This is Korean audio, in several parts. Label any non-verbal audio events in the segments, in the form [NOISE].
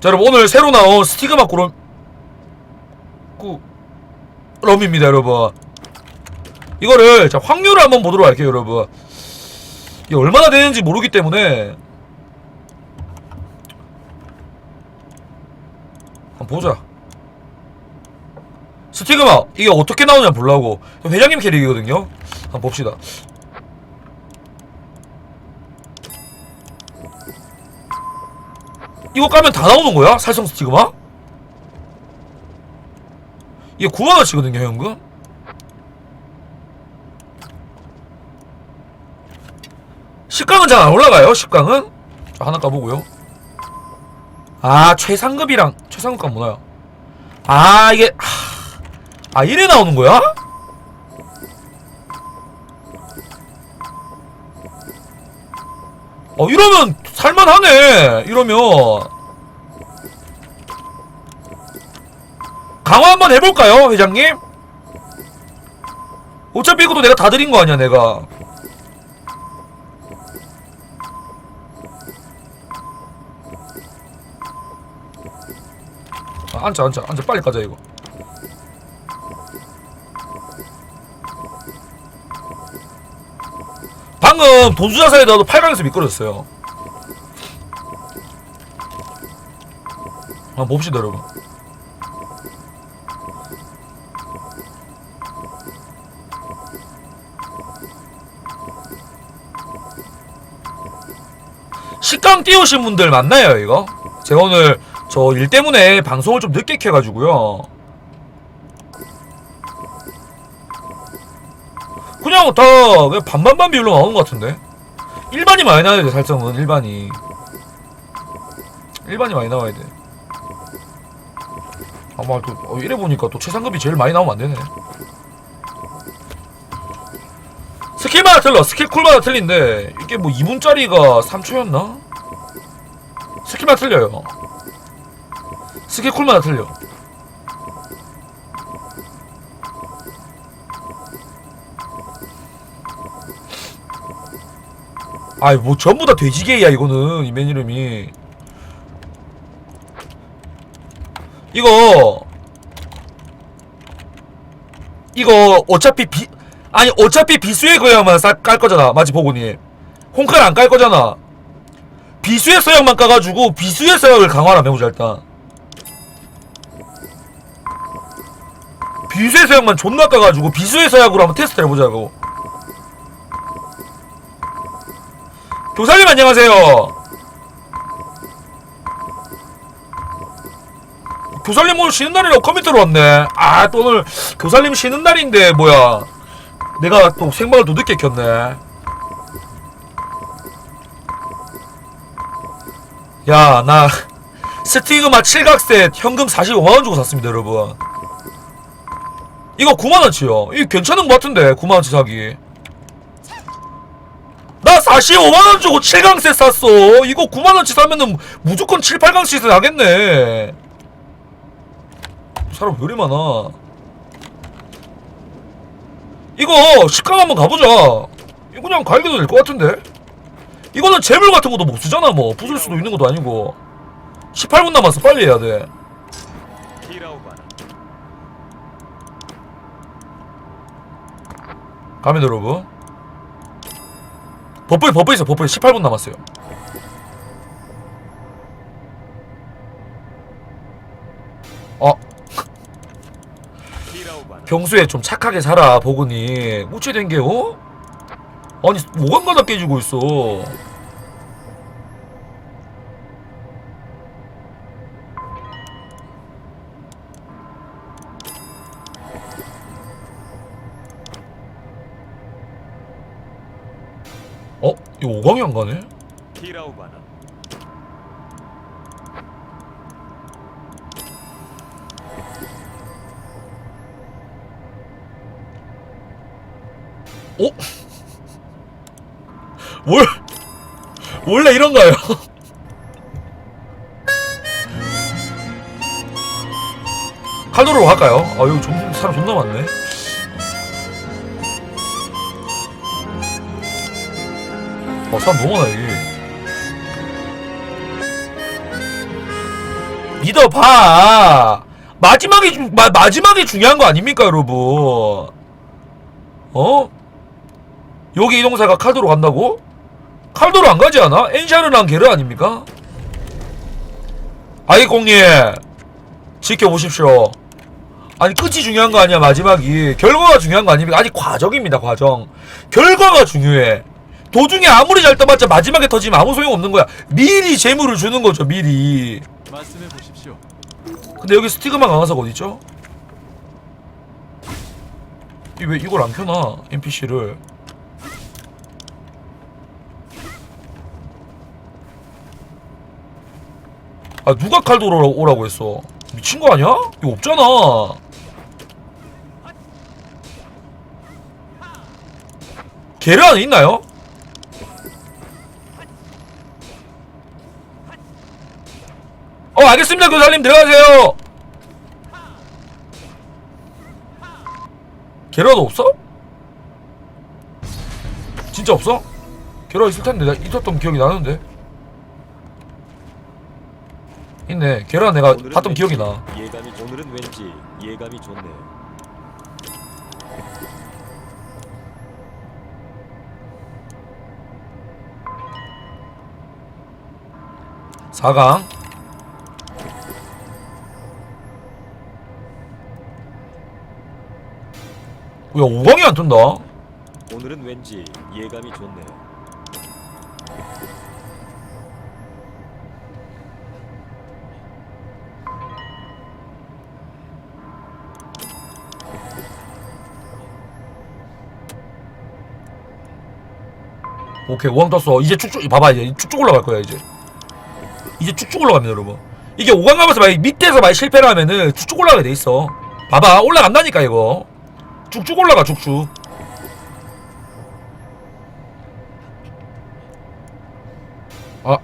자 여러분 오늘 새로 나온 스티그마 꾸럼 꾸 럼입니다 여러분. 이거를 자 확률을 한번 보도록 할게요 여러분. 이게 얼마나 되는지 모르기 때문에 한번 보자. 스티그마 이게 어떻게 나오냐 보려고. 회장님 캐릭이거든요. 한번 봅시다 이거 까면 다 나오는 거야? 살성 스티그마? 이게 9만원치거든요 현금 식강은 잘 안 올라가요 식강은 자, 하나 까보고요 아 최상급이랑 최상급 값 뭐나요 아 이게 하... 아 이래 나오는 거야? 어 이러면 살만하네 이러면. 강화 한번 해볼까요 회장님? 어차피 이것도 내가 다 드린 거 아니야 내가. 아, 앉자 앉자 앉자 빨리 가자 이거 방금 돈수자사에 나도 8강에서 미끄러졌어요. 한번 봅시다 여러분. 식당 띄우신 분들 맞나요 이거? 제가 오늘 저 일 때문에 방송을 좀 늦게 켜가지고요 그냥 다 그냥 반반반 비율로 나오는 것 같은데? 일반이 많이 나와야 돼 살성은 일반이. 일반이 많이 나와야 돼. 아마 또 어, 이래 보니까 또 최상급이 제일 많이 나오면 안 되네. 스킬마다 틀려. 스킬 쿨마다 틀린데 이게 뭐 2분짜리가 3초였나? 스킬마다 틀려요. 스킬 쿨마다 틀려 아이 뭐 전부 다 돼지개야 이거는 이 맨 이름이. 이거. 이거 어차피 비 아니 어차피 비수의 거양만 쌀- 깔 거잖아 마지 보고니 홍칼 안 깔 거잖아. 비수의 서양만 까가지고 비수의 서양을 강화를 해보자 일단. 비수의 서양만 존나 까가지고 비수의 서약으로 한번 테스트 해보자고 교사님 안녕하세요. 교사님 오늘 쉬는 날이라고 커미터로 왔네. 아 또 오늘 교사님 쉬는 날인데 뭐야. 내가 또 생방을 또 늦게 켰네. 야 나 스티그마 7각셋 현금 45만원 주고 샀습니다 여러분. 이거 9만원치요. 이거 괜찮은 것 같은데 9만원치 사기 나 45만원 주고 7강셋 샀어. 이거 9만원치 사면은 무조건 7, 8강셋 나겠네. 사람 왜 이리 많아? 이거 식당 한번 가보자. 이거 그냥 갈겨도 될 것 같은데? 이거는 재물 같은 것도 못 쓰잖아 뭐. 부술 수도 있는 것도 아니고. 18분 남았어 빨리 해야 돼. 가면 여러분 버퍼 버퍼 있어 버퍼 18분 남았어요. 어. [LAUGHS] 평소에 좀 착하게 살아 보근이 우체된 게 어? 아니 뭐가 깨지고 있어 이거 5강이 안 가네? 어? 월 원래 이런가요? [LAUGHS] 칼도로 할까요? 아 여기 좀 사람 존나 많네. 어 사람 너무 많아 여기. 믿어봐. 마지막이 중- 마, 마지막이 중요한 거 아닙니까, 여러분? 어? 여기 이동사가 칼도로 간다고? 칼도로 안 가지 않아? 엔샤르랑 게르 아닙니까? 아이공님 지켜보십시오. 아니 끝이 중요한 거 아니야 마지막이 결과가 중요한 거 아닙니까? 아직 과정입니다 과정. 결과가 중요해. 도중에 아무리 잘 떠봤자 마지막에 터지면 아무 소용 없는 거야. 미리 재물을 주는 거죠 미리. 말씀해 보십시오. 근데 여기 스티그마 강화석 어디 있죠? 이 왜 이걸 안 켜놔 NPC를 아 누가 칼도로 오라고 했어 미친 거 아니야? 이거 없잖아 계란 있나요? 어 알겠습니다 교사님. 들어가세요. 게러도 없어? 진짜 없어? 게러 있을 텐데. 나 있었던 기억이 나는데. 있네. 게러 내가 봤던 왠지 기억이 나. 예감이 오늘은 왠지 예감이 좋네. 사강 야 5강이 안 뜬다. 오늘은 왠지 예감이 좋네. 오케이 5강 떴어. 이제 쭉쭉 봐봐 이제 쭉쭉 올라갈 거야 이제. 이제 쭉쭉 올라갑니다 여러분. 이게 5강 가면서 만약 밑에서 만약 실패를 하면은 쭉쭉 올라가게 돼 있어. 봐봐 올라간다니까 이거 쭉쭉 올라가 쭉쭉 아.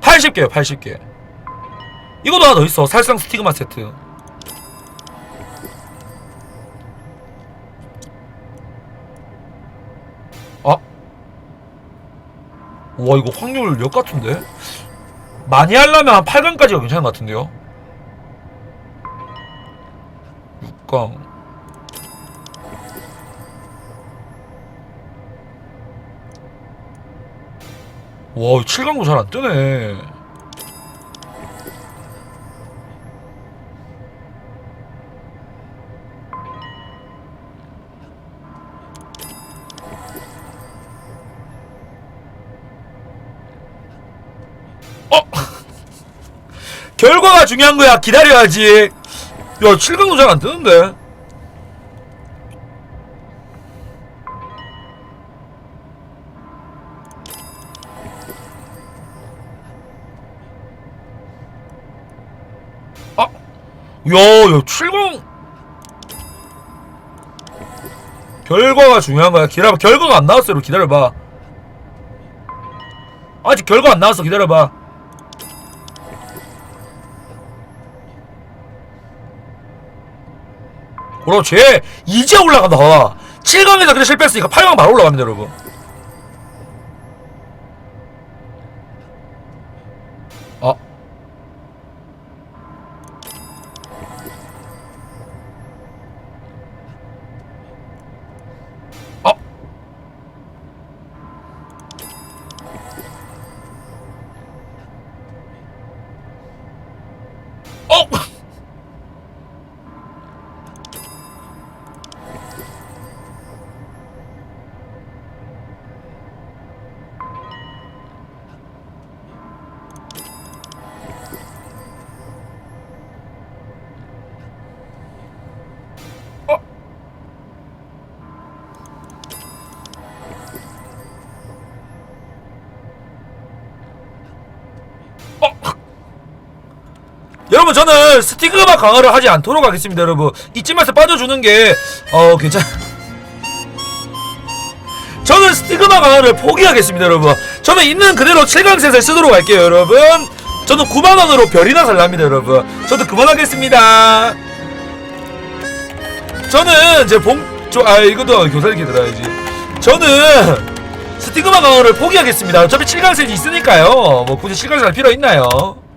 80개요 80개. 이것도 하나 더 있어. 살상 스티그마 세트. 아. 와 이거 확률 역 같은데? 많이 하려면 한 8강까지가 괜찮은 것 같은데요? 6강 와 7강도 잘 안 뜨네 어? 결과가 중요한 거야. 기다려야지. 야, 7강도 잘 안 뜨는데. 아, 야, 야, 7강. 결과가 중요한 거야. 기다려봐. 결과가 안 나왔어. 여러분. 기다려봐. 아직 결과 안 나왔어. 기다려봐. 그렇지. 이제 올라간다. 7강에서 그래 실패했으니까 8강 바로 올라갑니다 여러분 저는 스티그마 강화를 하지 않도록 하겠습니다 여러분. 이쯤에서 빠져주는 게어 괜찮 저는 스티그마 강화를 포기하겠습니다 여러분. 저는 있는 그대로 7강셋을 쓰도록 할게요 여러분. 저는 9만원으로 별이나 살랍니다 여러분. 저도 그만하겠습니다. 저는 이제 봉... 저, 아 이것도 교사님께 들어야지. 저는 스티그마 강화를 포기하겠습니다. 어차피 7강戦있으니까요. 뭐 굳이 7강戦할 필요 있나요